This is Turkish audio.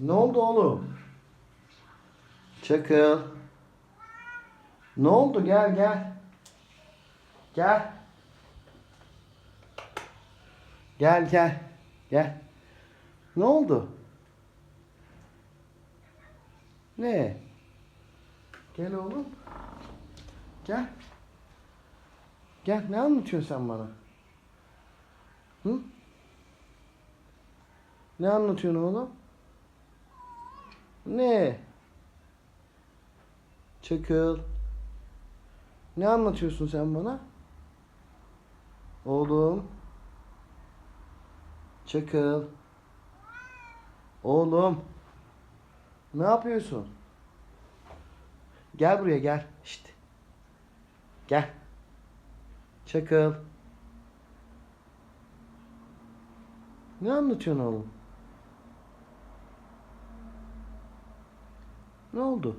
Ne oldu oğlum? Çakıl. Ne oldu? Gel gel. Gel. Gel gel. Gel. Ne oldu? Ne? Gel oğlum. Gel. Gel. Ne anlatıyorsun sen bana? Hı? Ne anlatıyorsun oğlum? Ne? Çakıl. Ne anlatıyorsun sen bana? Oğlum. Çakıl. Oğlum. Ne yapıyorsun? Gel buraya gel. Şşt. Gel. Çakıl. Ne anlatıyorsun oğlum? Ne oldu?